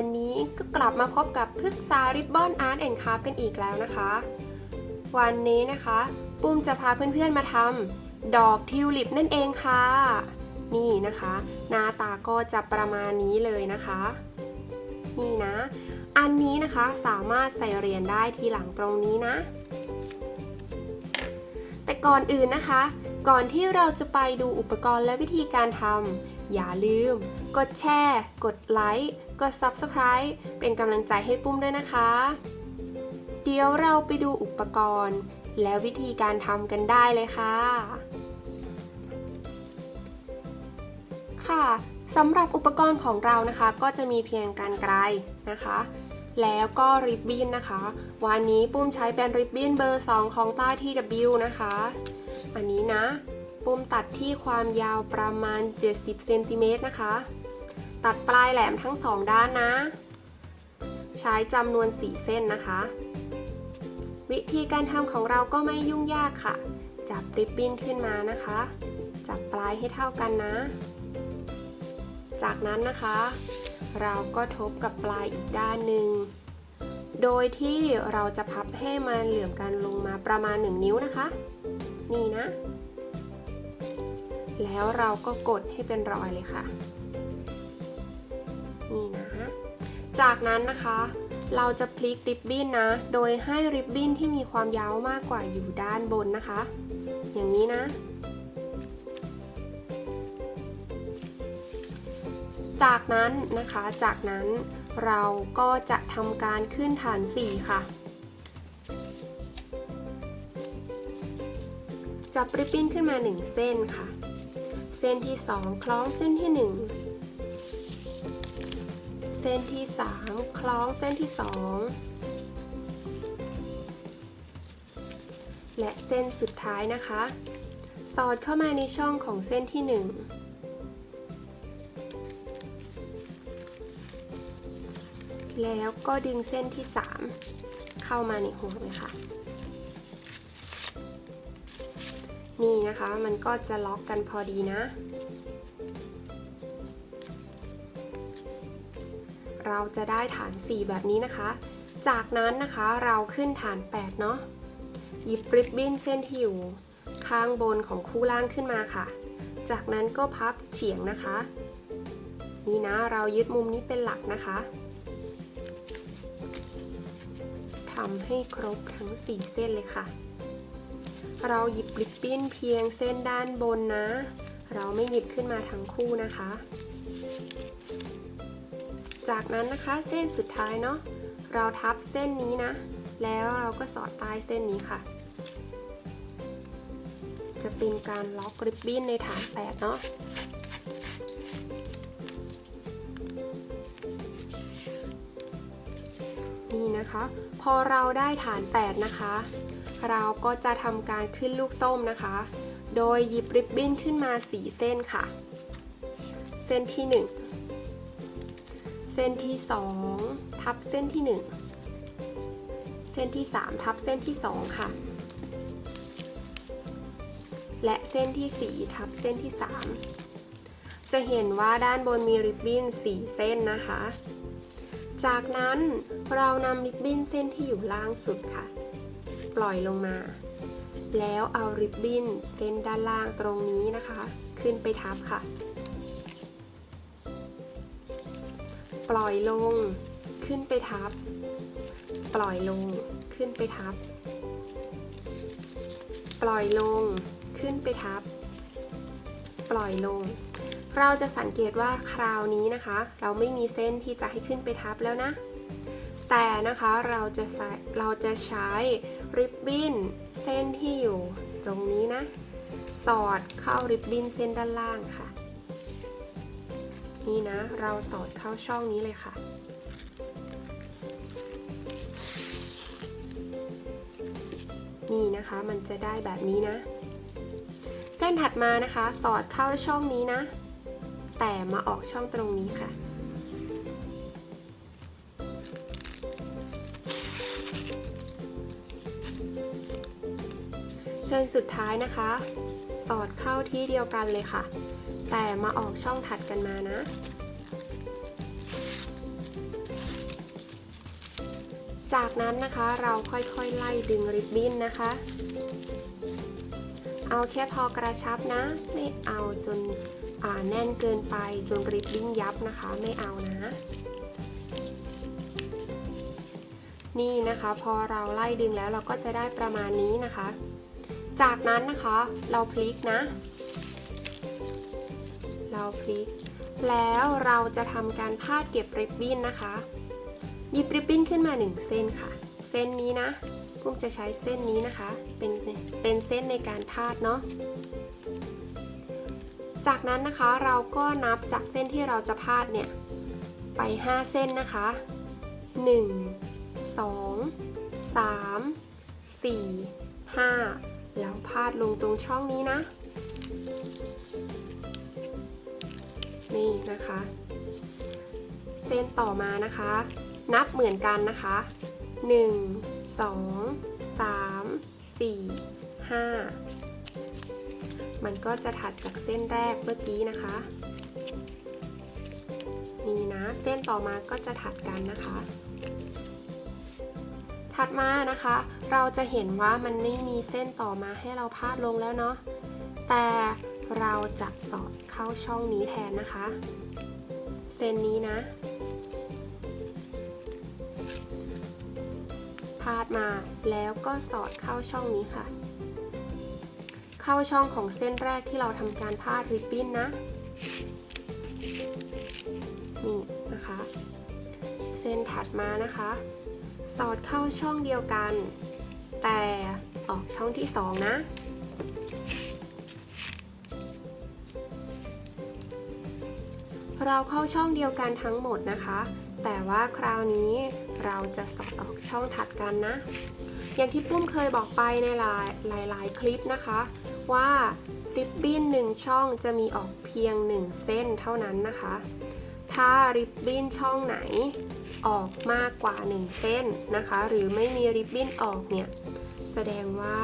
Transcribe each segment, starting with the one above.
วันนี้ก็กลับมาพบกับพึกษาริบบอนอาร์ตแอนด์คราฟกันอีกแล้วนะคะ วันนี้นะคะ ปุ้มจะพาเพื่อนๆมาทำดอกทิวลิปนั่นเองค่ะ นี่นะคะ หน้าตาก็จะประมาณนี้เลยนะคะ นี่นะ อันนี้นะคะสามารถใส่เหรียญได้ทีหลังตรงนี้นะ แต่ก่อนอื่นนะคะ ก่อนที่เราจะไปดูอุปกรณ์และวิธีการทำ อย่าลืม กดแชร์ กดไลค์ กด Subscribe เป็นกำลังใจให้ปุ้มด้วยนะคะ เดี๋ยวเราไปดูอุปกรณ์ และวิธีการทำกันได้เลยค่ะ ค่ะสำหรับอุปกรณ์ของเรานะคะ ก็จะมีเพียงการไกลนะคะ แล้วก็ริบบิ้นนะคะ วันนี้ปุ้มใช้เป็นริบบิ้นเบอร์ 2 ของใต้ TW นะคะ อันนี้นะ ปุ้มตัดที่ความยาวประมาณ 70เซนติเมตรนะคะ ตัดปลายแหลมทั้งสองด้านนะ ใช้จำนวน 4 เส้นนะคะ วิธีการทำของเราก็ไม่ยุ่งยากค่ะ จับริบบิ้นขึ้นมานะคะ จับปลายให้เท่ากันนะ จากนั้นนะคะ เราก็ทบกับปลายอีกด้านหนึ่งโดยที่เราจะพับให้มันเหลื่อมกันลงมาประมาณ 1 นิ้วนะคะ นี่นะ แล้วเราก็กดให้เป็นรอยเลยค่ะ นี่นะ จากนั้นนะคะ เราจะพลิกริบบิ้นนะ โดยให้ริบบิ้นที่มีความยาวมากกว่าอยู่ด้านบนนะคะ อย่างนี้นะจากนั้นนะคะ จากนั้นเราก็จะทำการขึ้นฐาน 4 ค่ะ จับริบบิ้นขึ้นมา 1 เส้นค่ะ เส้นที่ 2 คล้องเส้นที่ 1 เส้นที่ 3 คล้องเส้นที่ 2 และเส้นสุดท้ายนะคะ สอดเข้ามาในช่องของเส้นที่ 1แล้วก็ดึงเส้นที่ 3 เข้ามาในหัวเลยค่ะ นี่นะคะมันก็จะล็อกกันพอดีนะ เราจะได้ฐาน 4 แบบนี้นะคะ จากนั้นนะคะเราขึ้นฐาน 8 เนาะหยิบริบบิ้นเส้นที่อยู่ข้างบนของคู่ล่างขึ้นมาค่ะ จากนั้นก็พับเฉียงนะคะ นี่นะเรายึดมุมนี้เป็นหลักนะคะทำให้ครบทั้ง 4 เส้นเลยค่ะ เราหยิบริบบิ้นเพียงเส้นด้านบนนะ เราไม่หยิบขึ้นมาทั้งคู่นะคะ จากนั้นนะคะเส้นสุดท้ายเนาะ เราทับเส้นนี้นะ แล้วเราก็สอดใต้เส้นนี้ค่ะ จะเป็นการล็อกริบบิ้นในฐานแปดเนาะนี่นะคะ พอเราได้ฐาน 8 นะคะ เราก็จะทำการขึ้นลูกส้มนะคะ โดยหยิบริบบิ้นขึ้นมา4เส้นค่ะ เส้นที่ 1 เส้นที่ 2 ทับเส้นที่ 1 เส้นที่ 3 ทับเส้นที่ 2 ค่ะ และเส้นที่ 4 ทับเส้นที่ 3 จะเห็นว่าด้านบนมีริบบิ้น4 เส้นนะคะ จากนั้นเรานำริบบิ้นเส้นที่อยู่ล่างสุดค่ะ ปล่อยลงมา แล้วเอาริบบิ้นเส้นด้านล่างตรงนี้นะคะ ขึ้นไปทับค่ะ ปล่อยลง ขึ้นไปทับ ปล่อยลง ขึ้นไปทับ ปล่อยลง ขึ้นไปทับ ปล่อยลง เราจะสังเกตว่าคราวนี้นะคะ เราไม่มีเส้นที่จะให้ขึ้นไปทับแล้วนะแต่นะคะเราจะใช้เราจะใช้ ริบบิ้นเส้นที่อยู่ตรงนี้นะ สอดเข้าริบบิ้นเส้นด้านล่างค่ะ นี่นะ เราสอดเข้าช่องนี้เลยค่ะ นี่นะคะ มันจะได้แบบนี้นะ เส้นถัดมานะคะ สอดเข้าช่องนี้นะ แต่มาออกช่องตรงนี้ค่ะ เส้นสุดท้ายนะคะ สอดเข้าที่เดียวกันเลยค่ะ แต่มาออกช่องถัดกันมานะ จากนั้นนะคะเราค่อยๆไล่ดึงริบบิ้นนะคะ เอาแค่พอกระชับนะ ไม่เอาจนาแน่นเกินไปจนริบบิ้นยับนะคะ ไม่เอานะนี่นะคะ พอเราไล่ดึงแล้วเราก็จะได้ประมาณนี้นะคะ จากนั้นนะคะเราพลิกนะ เราพลิก แล้วเราจะทำการพาดเก็บริบบิ้นนะคะหยิบริบบิ้นขึ้นมาหนึ่งเส้นค่ะ เส้นนี้นะกุ้งจะใช้เส้นนี้นะคะ เป็นเป็นเส้นในการพาดเนาะจากนั้นนะคะเราก็นับจากเส้นที่เราจะพาดเนี่ยไป 5 เส้นนะคะ 1 2 3 4 5 แล้วพาดลงตรงช่องนี้นะ นี่นะคะ เส้นต่อมานะคะ นับเหมือนกันนะคะ 1 2 3 4 5 มันก็จะถัดจากเส้นแรกเมื่อกี้นะคะ นี่นะ เส้นต่อมาก็จะถัดกันนะคะ ถัดมานะคะ เราจะเห็นว่ามันไม่มีเส้นต่อมาให้เราพาดลงแล้วเนาะแต่เราจะสอดเข้าช่องนี้แทนนะคะ เส้นนี้นะ พาดมาแล้วก็สอดเข้าช่องนี้ค่ะ เข้าช่องของเส้นแรกที่เราทำการพาดริบบิ้นนะนี่นะคะ เส้นถัดมานะคะ สอดเข้าช่องเดียวกัน แต่ออกช่องที่สองนะ เราเข้าช่องเดียวกันทั้งหมดนะคะ แต่ว่าคราวนี้เราจะสอดออกช่องถัดกันนะ อย่างที่ปุ้มเคยบอกไปในหลายหลายหลายคลิปนะคะ ว่าริบบิ้นหนึ่งช่องจะมีออกเพียงหนึ่งเส้นเท่านั้นนะคะ ถ้าริบบิ้นช่องไหน ออกมากกว่า 1 เส้นนะคะ หรือไม่มีริบบิ้นออกเนี่ย แสดงว่า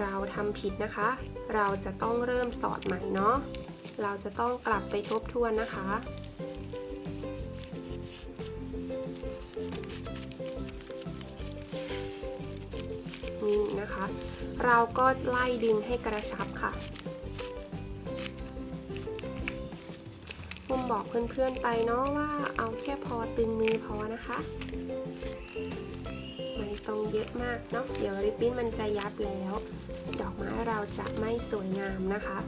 เราทำผิดนะคะ เราจะต้องเริ่มสอดใหม่เนาะ เราจะต้องกลับไปทบทวนนะคะ นี่นะคะ เราก็ไล่ดึงให้กระชับค่ะ ปุ้มบอกเพื่อนๆไปเนาะว่าเอาแค่พอตึงมือพอนะคะไม่ต้องเยอะมากเนาะเดี๋ยวริบบิ้นมันจะยับแล้ว ดอกไม้เราจะไม่สวยงามนะคะ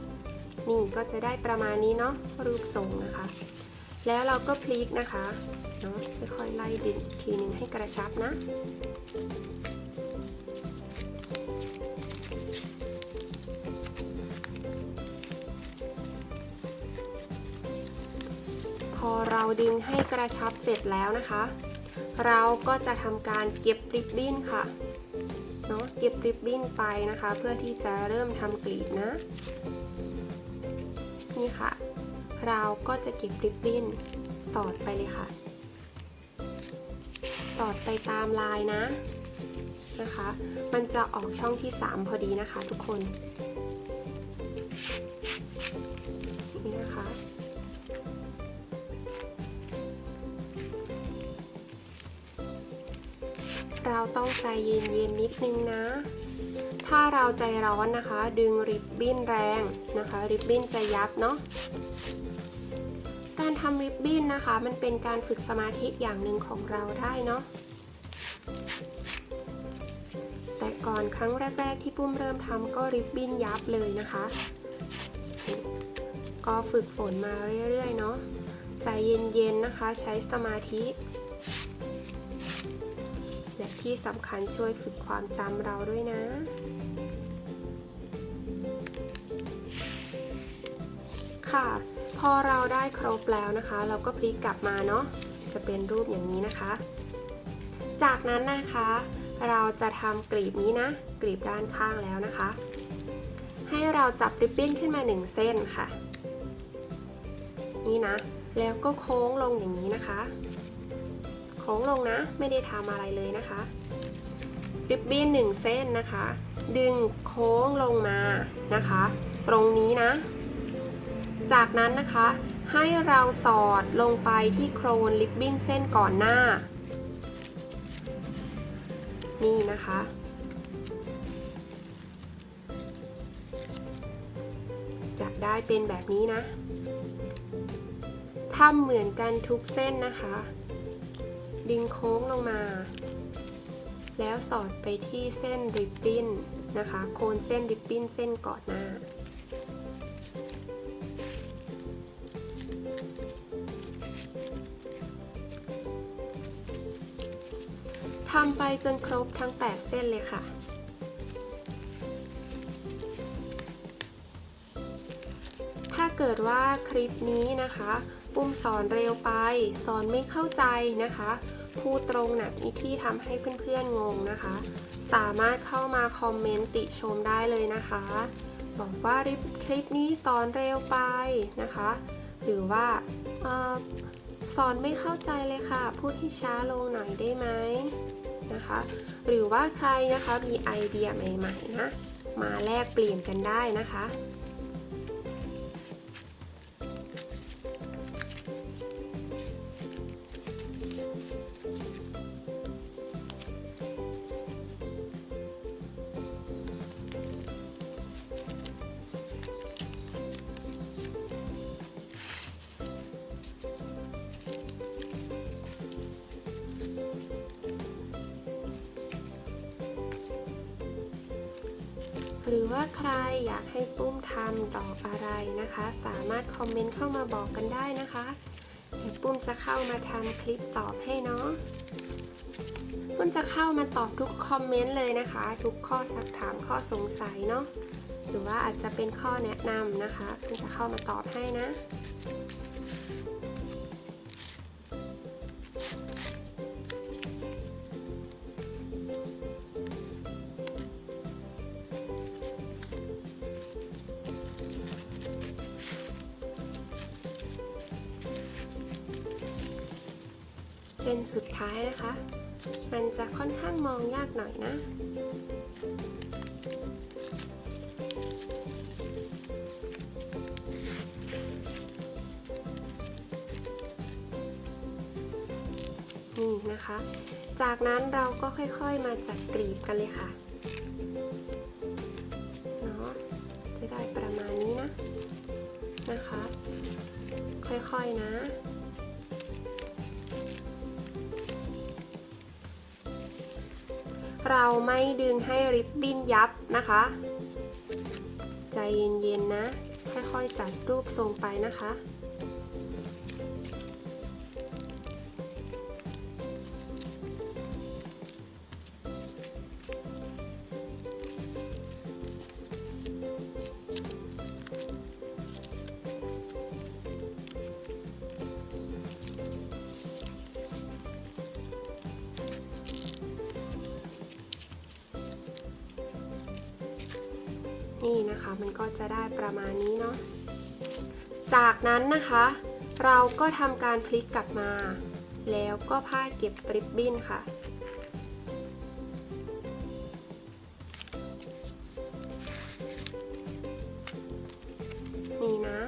นี่ก็จะได้ประมาณนี้เนาะรูปทรงนะคะ แล้วเราก็พลิกนะคะเนาะค่อยๆไล่ดึงอีกทีนึงให้กระชับนะ พอเราดึงให้กระชับเสร็จแล้วนะคะ เราก็จะทำการเก็บริบบิ้นค่ะเนาะเก็บริบบิ้นไปนะคะ เพื่อที่จะเริ่มทำกลีบนะ นี่ค่ะ เราก็จะเก็บริบบิ้นสอดไปเลยค่ะ สอดไปตามลายนะนะคะ มันจะออกช่องที่ 3 พอดีนะคะทุกคน นี่นะคะ เราต้องใจเย็นๆนิดนึงนะ ถ้าเราใจร้อนนะคะ ดึงริบบิ้นแรงนะคะ ริบบิ้นจะยับเนาะการทำริบบิ้นนะคะ มันเป็นการฝึกสมาธิอย่างหนึ่งของเราได้เนาะแต่ก่อนครั้งแรก ๆ ที่ปุ้มเริ่มทำก็ริบบิ้นยับเลยนะคะ ก็ฝึกฝนมาเรื่อยๆเนาะใจเย็นๆนะคะ ใช้สมาธิ ที่สำคัญช่วยฝึกความจำเราด้วยนะ ค่ะ พอเราได้ครบแล้วนะคะ เราก็พลิกกลับมาเนาะจะเป็นรูปอย่างนี้นะคะ จากนั้นนะคะ เราจะทำกลีบนี้นะ กลีบด้านข้างแล้วนะคะ ให้เราจับริบบิ้นขึ้นมาหนึ่งเส้นค่ะ นี่นะ แล้วก็โค้งลงอย่างนี้นะคะ ค้งลงนะ ไม่ได้ทำอะไรเลยนะคะริบบิ้นหนึ่งเส้นนะคะ ดึงโค้งลงมานะคะ ตรงนี้นะ จากนั้นนะคะให้เราสอดลงไปที่โครนริบบิ้นเส้นก่อนหน้า นี่นะคะ จะได้เป็นแบบนี้นะทำเหมือนกันทุกเส้นนะคะ ดึงโค้งลงมา แล้วสอดไปที่เส้นริบบิ้นนะคะ โคนเส้นริบบิ้นเส้นกอดหน้า ทำไปจนครบทั้ง 8 เส้นเลยค่ะ เกิดว่าคลิปนี้นะคะ ปุ้มสอนเร็วไป สอนไม่เข้าใจนะคะ พูดตรงหนักอีที่ทำให้เพื่อนๆงงนะคะ สามารถเข้ามาคอมเมนต์ติชมได้เลยนะคะ บอกว่าคลิปนี้สอนเร็วไปนะคะ หรือว่าออสอนไม่เข้าใจเลยค่ะ พูดให้ช้าลงหน่อยได้ไหมนะคะ หรือว่าใครนะคะมีไอเดียใหม่ๆนะ มาแลกเปลี่ยนกันได้นะคะ หรือว่าใครอยากให้ปุ้มทำดอกอะไรนะคะ สามารถคอมเมนต์เข้ามาบอกกันได้นะคะ เดี๋ยวปุ้มจะเข้ามาทำคลิปตอบให้เนาะปุ้มจะเข้ามาตอบทุกคอมเมนต์เลยนะคะ ทุกข้อสักถามข้อสงสัยเนาะหรือว่าอาจจะเป็นข้อแนะนำนะคะปุ้มจะเข้ามาตอบให้นะ ส้นสุดท้ายนะคะ มันจะค่อนข้างมองยากหน่อยนะนี่นะคะ จากนั้นเราก็ค่อยๆมาจัดกลีบกันเลยค่ะเนาะจะได้ประมาณนี้นะนะคะ ค่อยๆนะ เราไม่ดึงให้ริบบิ้นยับนะคะ ใจเย็นๆนะ ค่อยๆจัดรูปทรงไปนะคะ นี่นะคะมันก็จะได้ประมาณนี้เนาะ จากนั้นนะคะ เราก็ทำการพลิกกลับมา แล้วก็พาดเก็บริบบิ้นค่ะนี่นะ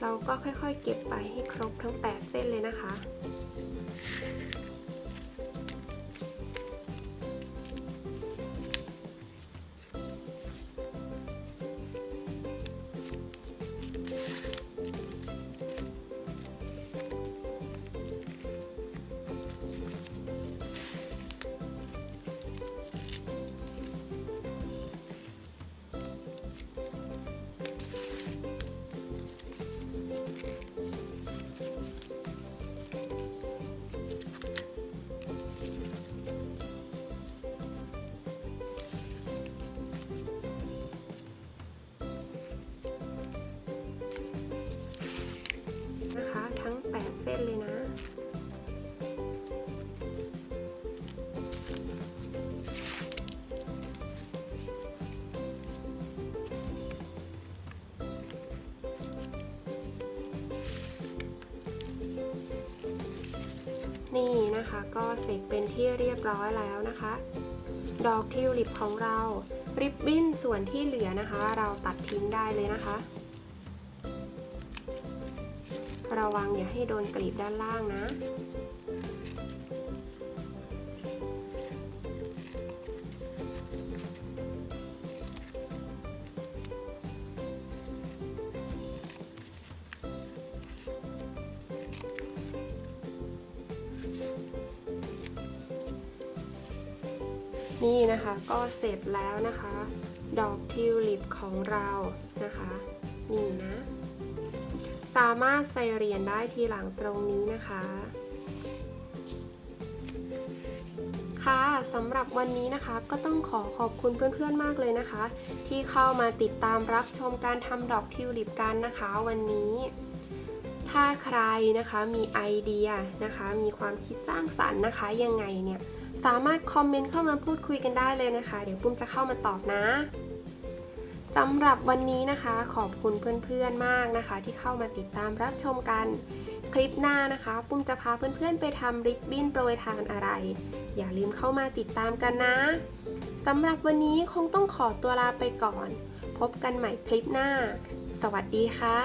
เราก็ค่อยๆเก็บไปให้ครบทั้ง 8 เส้นเลยนะคะนะคะ นะคะ ก็เสร็จเป็นที่เรียบร้อยแล้วนะคะ ดอกทิวลิปของเราริบบิ้นส่วนที่เหลือนะคะ เราตัดทิ้งได้เลยนะคะ ระวังอย่าให้โดนกลีบด้านล่างนะ นี่นะคะก็เสร็จแล้วนะคะ ดอกทิวลิปของเรานะคะ นี่นะ สามารถใส่เหรียญได้ทีหลังตรงนี้นะคะค่ะสำหรับวันนี้นะคะก็ต้องขอขอบคุณเพื่อนๆมากเลยนะคะ ที่เข้ามาติดตามรับชมการทำดอกทิวลิปกันนะคะวันนี้ ถ้าใครนะคะมีไอเดียนะคะ มีความคิดสร้างสรรค์นะคะยังไงเนี่ย สามารถคอมเมนต์เข้ามาพูดคุยกันได้เลยนะคะ เดี๋ยวปุ้มจะเข้ามาตอบนะสำหรับวันนี้นะคะขอบคุณเพื่อนๆมากนะคะ ที่เข้ามาติดตามรับชมกัน คลิปหน้านะคะ ปุ้มจะพาเพื่อนๆไปทำริบบิ้นโปรยทานอะไร อย่าลืมเข้ามาติดตามกันนะสำหรับวันนี้คงต้องขอตัวลาไปก่อน พบกันใหม่คลิปหน้า สวัสดีค่ะ